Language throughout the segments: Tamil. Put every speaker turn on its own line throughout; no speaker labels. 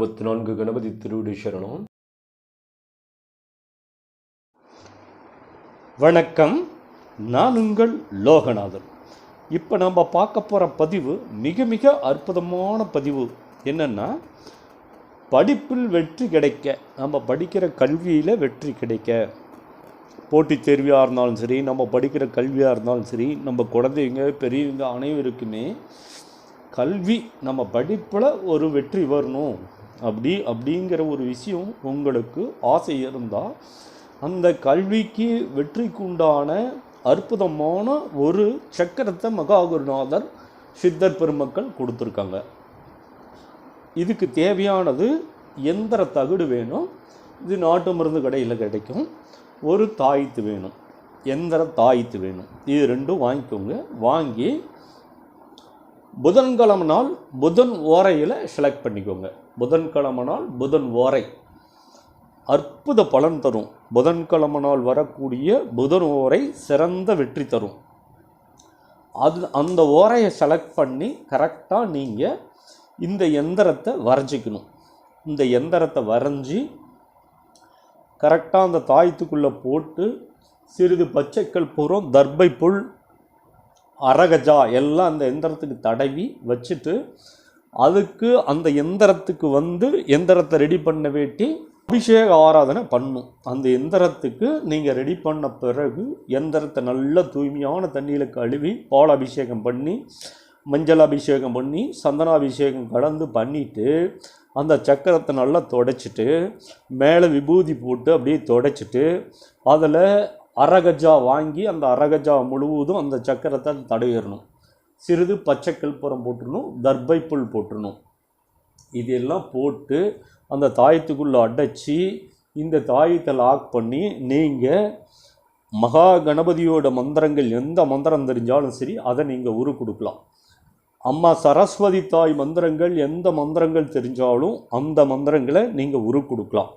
அறுபத்தி நான்கு கணபதி திருவிடி சரணம்.
வணக்கம் நான் உங்கள் லோகநாதன். இப்போ நம்ம பார்க்க போகிற பதிவு மிக மிக அற்புதமான பதிவு. என்னென்னா படிப்பில் வெற்றி கிடைக்க நம்ம படிக்கிற கல்வியில் வெற்றி கிடைக்க. போட்டித் தேர்வியாக இருந்தாலும் சரி நம்ம படிக்கிற கல்வியாக இருந்தாலும் சரி நம்ம குழந்தைங்க பெரியவங்க அனைவருக்குமே கல்வி நம்ம படிப்பில் ஒரு வெற்றி வரணும். அப்படி அப்படிங்கிற ஒரு விஷயம் உங்களுக்கு ஆசை இருந்தால் அந்த கல்விக்கு வெற்றிக்குண்டான அற்புதமான ஒரு சக்கரத்தை மகாகுருநாதர் சித்தர் பெருமக்கள் கொடுத்துருக்காங்க. இதுக்கு தேவையானது எந்திர தகுடு வேணும்? இது நாட்டு மருந்து கடையில் கிடைக்கும். ஒரு தாய்த்து வேணும். எந்திர தாய்த்து வேணும்? இது ரெண்டும் வாங்கிக்கோங்க. வாங்கி புதன்கிழமை நாள் புதன் ஓரையில் செலக்ட் பண்ணிக்கோங்க. புதன்கிழமை நாள் புதன் ஓரை. அற்புத பலன் தரும். புதன்கிழமை நாள் வரக்கூடிய புதன் ஓரை சிறந்த வெற்றி தரும். அது அந்த ஓரையை செலக்ட் பண்ணி கரெக்டாக நீங்கள் இந்த எந்திரத்தை வரைஞ்சிக்கணும். இந்த எந்திரத்தை வரைஞ்சி கரெக்டாக அந்த தாயத்துக்குள்ளே போட்டு சிறிது பச்சைக்கல் பூரம் தர்பை புல் அரகஜா எல்லாம் அந்த எந்திரத்துக்கு தடவி வச்சுட்டு அதுக்கு அந்த எந்திரத்துக்கு வந்து எந்திரத்தை ரெடி பண்ண வேட்டி அபிஷேக ஆராதனை பண்ணும். அந்த எந்திரத்துக்கு நீங்கள் ரெடி பண்ண பிறகு எந்திரத்தை நல்ல தூய்மையான தண்ணியில் கழுவி பால் அபிஷேகம் பண்ணி மஞ்சள் அபிஷேகம் பண்ணி சந்தனாபிஷேகம் கலந்து பண்ணிவிட்டு அந்த சக்கரத்தை நல்லா தொடச்சிட்டு மேலே விபூதி போட்டு அப்படியே தொடச்சிட்டு அதில் அரகஜா வாங்கி அந்த அரகஜா முழுவதும் அந்த சக்கரத்தை தடவிடணும் சிறிது பச்சை கல்புரம் போட்டுடணும் தர்பை புல் போட்டுடணும் இதெல்லாம் போட்டு அந்த தாயத்துக்குள்ளே அடைச்சி இந்த தாயத்தை லாக் பண்ணி நீங்கள் மகா கணபதியோட மந்திரங்கள் எந்த மந்திரம் தெரிஞ்சாலும் சரி அதை நீங்கள் உரு கொடுக்கலாம். அம்மா சரஸ்வதி தாய் மந்திரங்கள் எந்த மந்திரங்கள் தெரிஞ்சாலும் அந்த மந்திரங்களை நீங்கள் உரு கொடுக்கலாம்.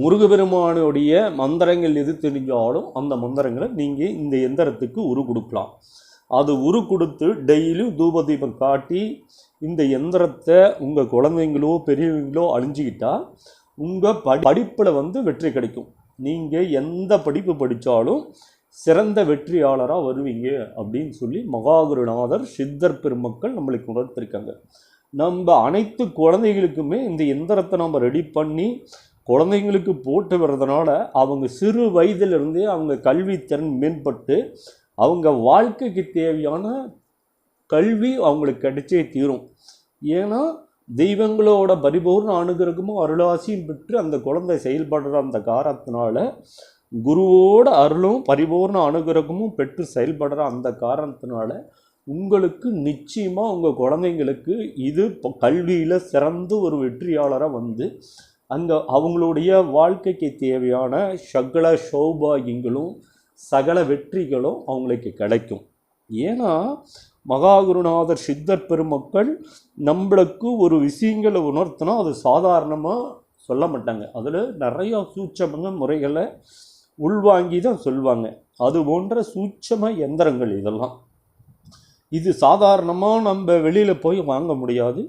முருகபெருமானுடைய மந்திரங்கள் எது தெரிஞ்சாலும் அந்த மந்திரங்களை நீங்கள் இந்த எந்திரத்துக்கு உரு கொடுக்கலாம். அது உரு கொடுத்து டெய்லியும் தூபதீபம் காட்டி இந்த எந்திரத்தை உங்கள் குழந்தைங்களோ பெரியவங்களோ அழிஞ்சிக்கிட்டால் உங்கள் படி படிப்பில் வந்து வெற்றி கிடைக்கும். நீங்கள் எந்த படிப்பு படித்தாலும் சிறந்த வெற்றியாளராக வருவீங்க அப்படின்னு சொல்லி மகாகுருநாதர் சித்தர் பெருமக்கள் நம்மளுக்கு உணர்த்திருக்காங்க. நம்ம அனைத்து குழந்தைகளுக்குமே இந்த எந்திரத்தை நம்ம ரெடி பண்ணி குழந்தைங்களுக்கு போட்டு வர்றதுனால அவங்க சிறு வயதிலிருந்தே அவங்க கல்வித்திறன் மேம்பட்டு அவங்க வாழ்க்கைக்கு தேவையான கல்வி அவங்களுக்கு கிடைச்சே தீரும். ஏன்னா தெய்வங்களோட பரிபூர்ண அனுகிரகமும் அருளாசியும் பெற்று அந்த குழந்தை செயல்படுற அந்த காரணத்தினால குருவோட அருளும் பரிபூர்ண அனுகிரகமும் பெற்று செயல்படுற அந்த காரணத்தினால உங்களுக்கு நிச்சயமாக உங்கள் குழந்தைங்களுக்கு இது கல்வியில் சிறந்த ஒரு வெற்றியாளராக வந்து அங்கே அவங்களுடைய வாழ்க்கைக்கு தேவையான சகல சௌபாகியங்களும் சகல வெற்றிகளும் அவங்களுக்கு கிடைக்கும். ஏன்னா மகாகுருநாதர் சித்தர் பெருமக்கள் நம்மளுக்கு ஒரு விஷயங்களை உணர்த்தினா அது சாதாரணமாக சொல்ல மாட்டாங்க. அதில் நிறையா சூட்சமங்க முறைகளை உள்வாங்கி தான் சொல்லுவாங்க அது போன்ற சூட்சம எந்திரங்கள் இதெல்லாம். இது சாதாரணமாக நம்ம வெளியில் போய் வாங்க முடியாது.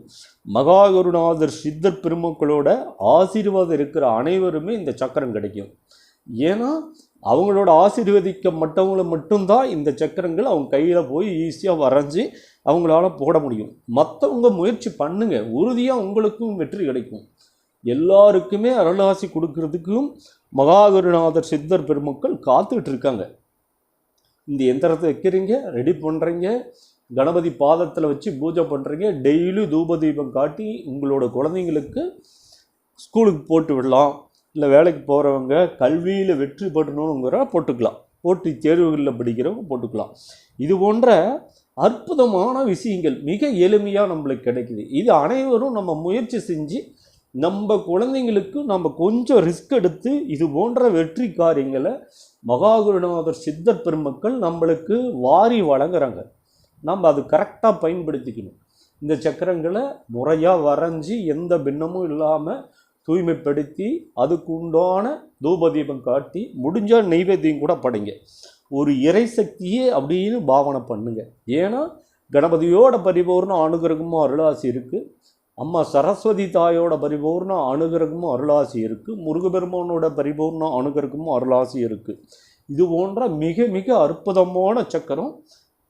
மகாகுருநாதர் சித்தர் பெருமக்களோட ஆசீர்வாதம் இருக்கிற அனைவருமே இந்த சக்கரம் கிடைக்கும். ஏன்னா அவங்களோட ஆசீர்வதிக்க மட்டவங்களை மட்டும்தான் இந்த சக்கரங்கள் அவங்க கையில் போய் ஈஸியாக வரைஞ்சி அவங்களால போட முடியும். மற்றவங்க முயற்சி பண்ணுங்க. உறுதியாக உங்களுக்கும் வெற்றி கிடைக்கும். எல்லாருக்குமே அருளாசி கொடுக்கறதுக்கும் மகாகுருநாதர் சித்தர் பெருமக்கள் காத்துக்கிட்டு இருக்காங்க. இந்த எந்திரத்தை வைக்கிறீங்க ரெடி பண்ணுறீங்க கணபதி பாதத்தில் வச்சு பூஜை பண்ணுறீங்க டெய்லி தூப தீபம் காட்டி உங்களோட குழந்தைங்களுக்கு ஸ்கூலுக்கு போட்டு விடலாம். இல்லை வேலைக்கு போகிறவங்க கல்வியில் வெற்றி பெறணுங்கிற போட்டுக்கலாம். போட்டி தேர்வுகளில் படிக்கிறவங்க போட்டுக்கலாம். இது போன்ற அற்புதமான விஷயங்கள் மிக எளிமையாக நம்மளுக்கு கிடைக்குது. இது அனைவரும் நம்ம முயற்சி செஞ்சு நம்ம குழந்தைங்களுக்கு நம்ம கொஞ்சம் ரிஸ்க் எடுத்து இது போன்ற வெற்றி காரியங்களை மகாகுருநாதர் சித்தர் பெருமக்கள் நம்மளுக்கு வாரி வழங்குறாங்க. நம்ம அது கரெக்டாக பயன்படுத்திக்கணும். இந்த சக்கரங்களை முறையாக வரைஞ்சி எந்த பின்னமும் இல்லாமல் தூய்மைப்படுத்தி அதுக்கு உண்டான தூபதீபம் காட்டி முடிஞ்சால் நெய்வேத்தியம் கூட படைங்க. ஒரு இறை சக்தியே அப்படின்னு பாவனை பண்ணுங்க. ஏன்னா கணபதியோட பரிபூர்ண அனுகிரகமும் அருளாசி இருக்குது அம்மா சரஸ்வதி தாயோட பரிபூர்ண அனுகிரகமும் அருளாசி இருக்குது முருகபெருமானோட பரிபூர்ண அனுகிரகமும் அருளாசி இருக்குது இது போன்ற மிக மிக அற்புதமான சக்கரம்.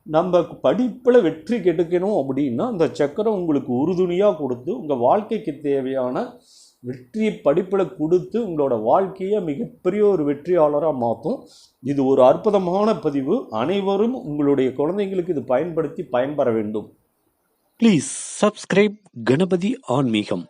நம்ம படிப்பில் வெற்றி கெடுக்கணும் அப்படின்னா அந்த சக்கரம் உங்களுக்கு உறுதுணையாக கொடுத்து உங்கள் வாழ்க்கைக்கு தேவையான வெற்றி படிப்பில் கொடுத்து உங்களோட வாழ்க்கையை மிகப்பெரிய ஒரு வெற்றியாளராக மாற்றும் இது ஒரு அற்புதமான பதிவு. அனைவரும் உங்களுடைய குழந்தைங்களுக்கு இது பயன்படுத்தி பயன்பெற வேண்டும்.
ப்ளீஸ் சப்ஸ்கிரைப் கணபதி ஆன்மீகம்.